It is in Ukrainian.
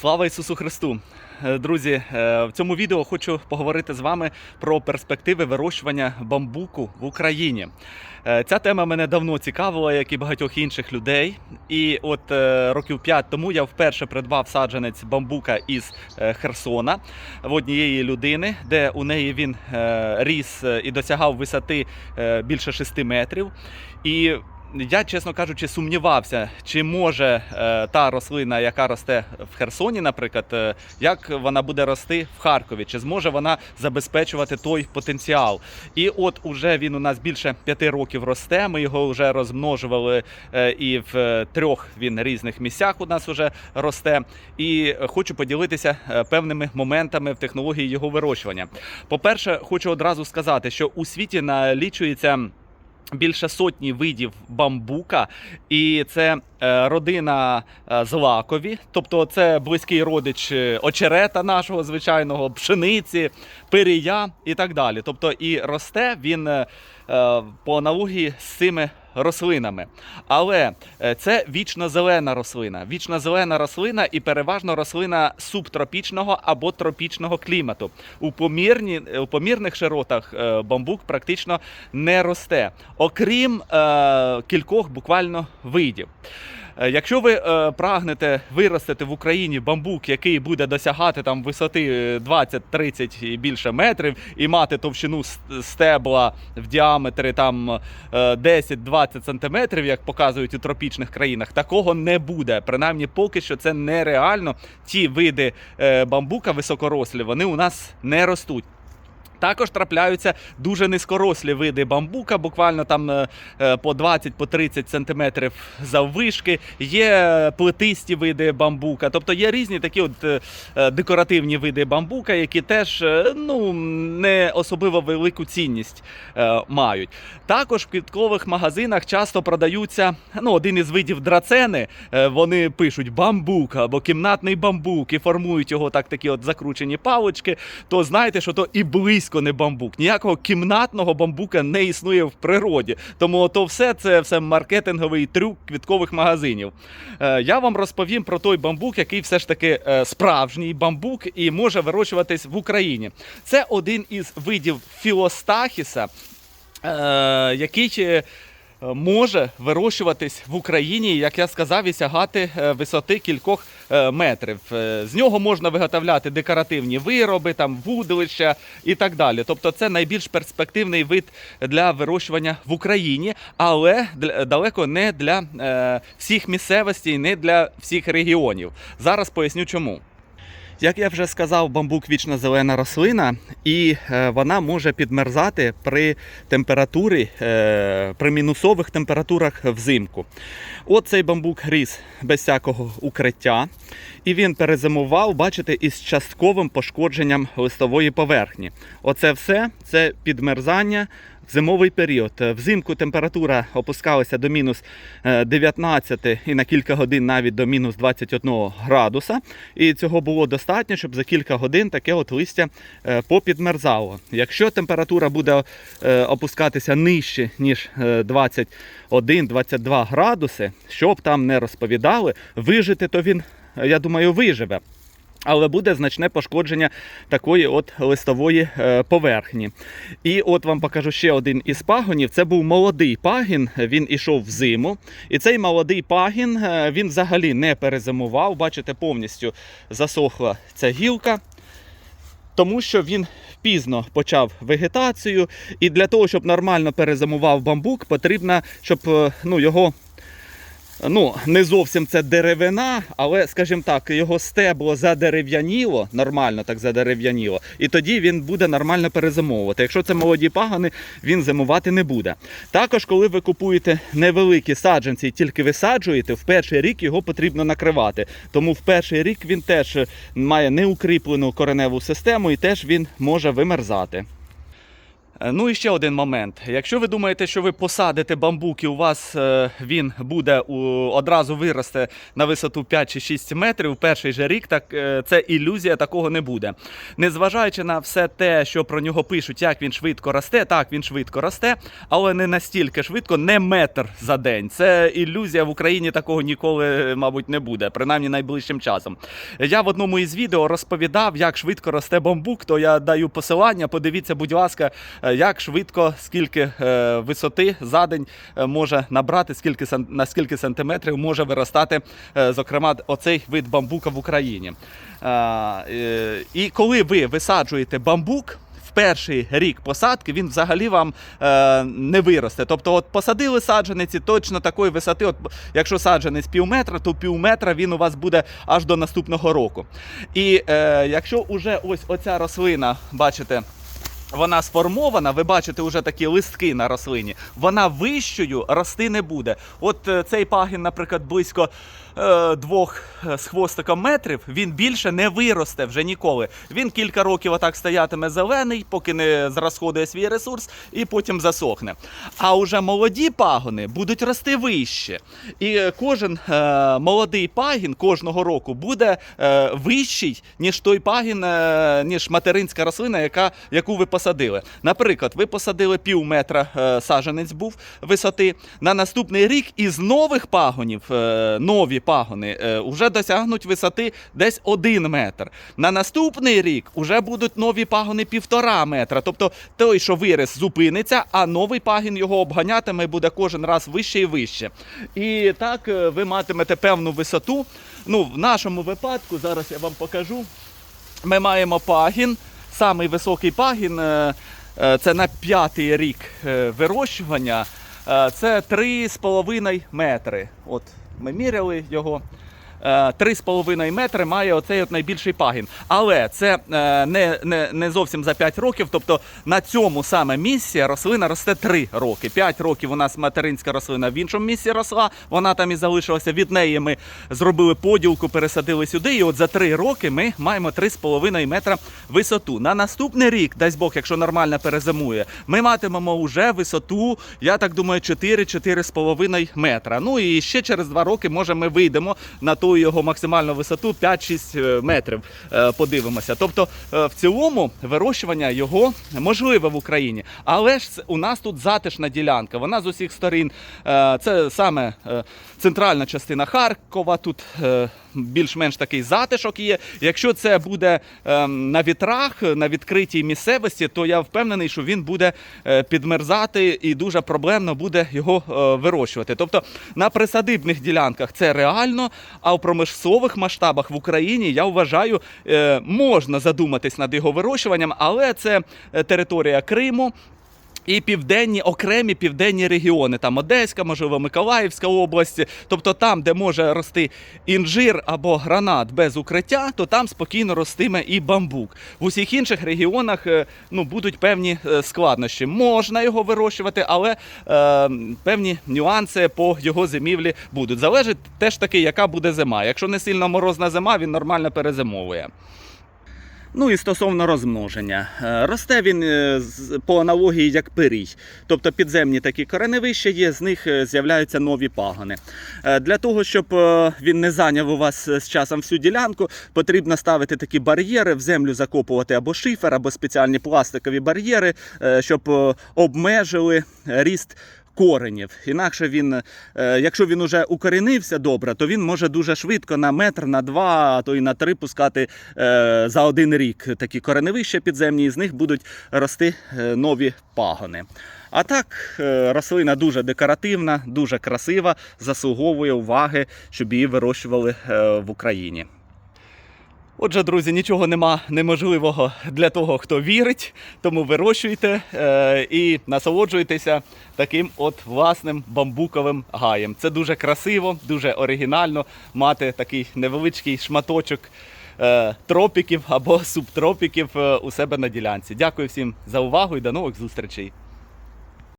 Слава Ісусу Христу! Е, Друзі, е, в цьому відео хочу поговорити з вами про перспективи вирощування бамбуку в Україні. Е, Ця тема мене давно цікавила, як і багатьох інших людей. І от років 5 тому я вперше придбав саджанець бамбука із Херсона в однієї людини, де у неї він ріс і досягав висоти більше 6 метрів. І я, чесно кажучи, сумнівався, чи може е, та рослина, яка росте в Херсоні, наприклад, е, як вона буде рости в Харкові, чи зможе вона забезпечувати той потенціал. І от уже він у нас більше п'яти років росте. Ми його вже розмножували, е, і в трьох він різних місцях у нас вже росте. І хочу поділитися певними моментами в технології його вирощування. По-перше, хочу одразу сказати, що у світі налічується. Більше сотні видів бамбука, і це е, родина е, злакові, тобто це близький родич е, очерета нашого звичайного, пшениці, пирія і так далі. Тобто і росте він по аналогії з цими рослинами. Але е, це вічно зелена рослина. Вічно зелена рослина і переважно рослина субтропічного або тропічного клімату. У, помірні, у помірних широтах е, бамбук практично не росте, окрім е, кількох буквально видів. Е, Якщо ви е, прагнете виростити в Україні бамбук, який буде досягати там висоти е, 20-30 і більше метрів, і мати товщину стебла в діаметрі там е, 10-20 сантиметрів, як показують у тропічних країнах, такого не буде. Принаймні, поки що це нереально. Ті види е, бамбука високорослі, вони у нас не ростуть. Також трапляються дуже низькорослі види бамбука, буквально там е, е, по 20-30 сантиметрів заввишки. Є плетисті види бамбука, тобто є різні такі от е, е, декоративні види бамбука, які теж е, ну, не особливо велику цінність е, мають. Також в квіткових магазинах часто продаються ну, один із видів драцени. е, Вони пишуть бамбук або кімнатний бамбук і формують його так такі от закручені палочки. То знаєте, що то і близько не бамбук. Ніякого кімнатного бамбука не існує в природі. Тому то все це все маркетинговий трюк квіткових магазинів. Е, Я вам розповім про той бамбук, який все ж таки е, справжній бамбук і може вирощуватись в Україні. Це один із видів філостахіса, е, який. Е, Може вирощуватись в Україні, як я сказав, і сягати е, висоти кількох е, метрів. З нього можна виготовляти декоративні вироби, там вудлища і так далі. Тобто, це найбільш перспективний вид для вирощування в Україні, але далеко не для всіх місцевостей, не для всіх регіонів. Зараз поясню чому. Як я вже сказав, бамбук вічно зелена рослина, і е, вона може підмерзати при температурі, е, при мінусових температурах взимку. От цей бамбук ріс без всякого укриття, і він перезимував, бачите, із частковим пошкодженням листової поверхні. Оце все це підмерзання зимовий період. Е, Взимку температура опускалася до мінус е, 19 і на кілька годин навіть до мінус 21 градуса. І цього було достатньо, щоб за кілька годин таке от листя е, попідмерзало. Якщо температура буде е, опускатися нижче, ніж е, 21-22 градуси, щоб там не розповідали, вижити то він, е, я думаю, виживе. Але буде значне пошкодження такої от листової е, поверхні. І от вам покажу ще один із пагонів. Це був молодий пагін, він ішов в зиму. І цей молодий пагін е, він взагалі не перезимував. Бачите, повністю засохла ця гілка. Тому що він пізно почав вегетацію, і для того, щоб нормально перезимував бамбук, потрібно, щоб е, ну, його ну, не зовсім це деревина, але, скажімо так, його стебло задерев'яніло, нормально так задерев'яніло, і тоді він буде нормально перезимовувати. Якщо це молоді пагани, він зимувати не буде. Також, коли ви купуєте невеликі саджанці і тільки висаджуєте, в перший рік його потрібно накривати. Тому в перший рік він теж має неукріплену кореневу систему і теж він може вимерзати. Е, Ну і ще один момент. Якщо ви думаєте, що ви посадите бамбук і у вас е, він буде одразу виросте на висоту 5 чи 6 метрів перший же рік, так е, це ілюзія, такого не буде. Незважаючи на все те, що про нього пишуть, як він швидко росте, так він швидко росте, але не настільки швидко, не метр за день. Це ілюзія в Україні такого ніколи, мабуть, не буде, принаймні найближчим часом. Я в одному із відео розповідав, як швидко росте бамбук, то я даю посилання. Подивіться, будь ласка, як швидко, скільки е, висоти за день е, може набрати, скільки на скільки сантиметрів може виростати, е, зокрема, оцей вид бамбука в Україні. Е, е, І коли ви висаджуєте бамбук. Перший рік посадки він взагалі вам е, не виросте. Тобто, от посадили саджанець і точно такої висоти, от якщо саджанець пів метра, то пів метра він у вас буде аж до наступного року. І е, якщо уже ось оця рослина, бачите, вона сформована, ви бачите вже такі листки на рослині, вона вищою рости не буде. От е, цей пагін, наприклад, близько двох е, з хвостиком метрів, він більше не виросте вже ніколи. Він кілька років отак стоятиме зелений, поки не зрасходує свій ресурс, і потім засохне. А уже молоді пагони будуть рости вище. І е, кожен е, молодий пагін кожного року буде е, вищий, ніж той пагін, е, ніж материнська рослина, яка, яку ви посадили. Наприклад, ви посадили пів метра е, саджанець був висоти. На наступний рік із нових пагонів, е, нові пагони, е, вже досягнуть висоти десь один метр. На наступний рік вже будуть нові пагони півтора метра. Тобто той, що виріс, зупиниться, а новий пагін його обганятиме і буде кожен раз вище і вище. І так е, ви матимете певну висоту. Ну, в нашому випадку, зараз я вам покажу. Ми маємо пагін, самий високий пагін. е, е, Це на п'ятий рік е, вирощування. Е, Це 3,5 метри. От ми міряли його. Е, 3,5 метри має оцей от найбільший пагін. Але це е, не, не, не зовсім за 5 років. Тобто на цьому саме місці рослина росте 3 роки. 5 років у нас материнська рослина в іншому місці росла, вона там і залишилася. Від неї ми зробили поділку, пересадили сюди. І от за 3 роки ми маємо 3,5 метра висоту. На наступний рік, дасть Бог, якщо нормально перезимує, ми матимемо вже висоту, я так думаю, 4-4,5 метра. Ну і ще через 2 роки, може, ми вийдемо на ту його максимальну висоту 5-6 метрів. Е, Подивимося. Тобто, е, в цілому вирощування його можливе в Україні. Але ж у нас тут затишна ділянка. Вона з усіх сторін. е, Це саме е, центральна частина Харкова. Тут е, більш-менш такий затишок є. Якщо це буде ем, на вітрах, на відкритій місцевості, то я впевнений, що він буде е, підмерзати і дуже проблемно буде його е, вирощувати. Тобто на присадибних ділянках це реально, а в промислових масштабах в Україні я вважаю, е, можна задуматись над його вирощуванням, але це е, територія Криму. І південні окремі південні регіони, там Одеська, можливо, Миколаївська область. Тобто там, де може рости інжир або гранат без укриття, то там спокійно ростиме і бамбук. В усіх інших регіонах е, ну, будуть певні е, складнощі. Можна його вирощувати, але е, певні нюанси по його зимівлі будуть. Залежить теж таки, яка буде зима. Якщо не сильно морозна зима, він нормально перезимовує. Ну і стосовно розмноження. Е, Росте він е, по аналогії як пирій. Тобто підземні такі кореневища є, з них е, з'являються нові пагони. Для того, щоб він не зайняв у вас з часом всю ділянку, потрібно ставити такі бар'єри, в землю закопувати або шифер, або спеціальні пластикові бар'єри, щоб обмежили ріст коренів. Інакше він, е, якщо він уже укорінився добре, то він може дуже швидко на метр, на два, а то і на три пускати е, за один рік такі кореневища підземні, і з них будуть рости е, нові пагони. А так, рослина дуже декоративна, дуже красива, заслуговує уваги, щоб її вирощували в Україні. Отже, друзі, нічого нема неможливого для того, хто вірить, тому вирощуйте е, і насолоджуйтеся таким от власним бамбуковим гаєм. Це дуже красиво, дуже оригінально мати такий невеличкий шматочок е, тропіків або субтропіків е, у себе на ділянці. Дякую всім за увагу і до нових зустрічей.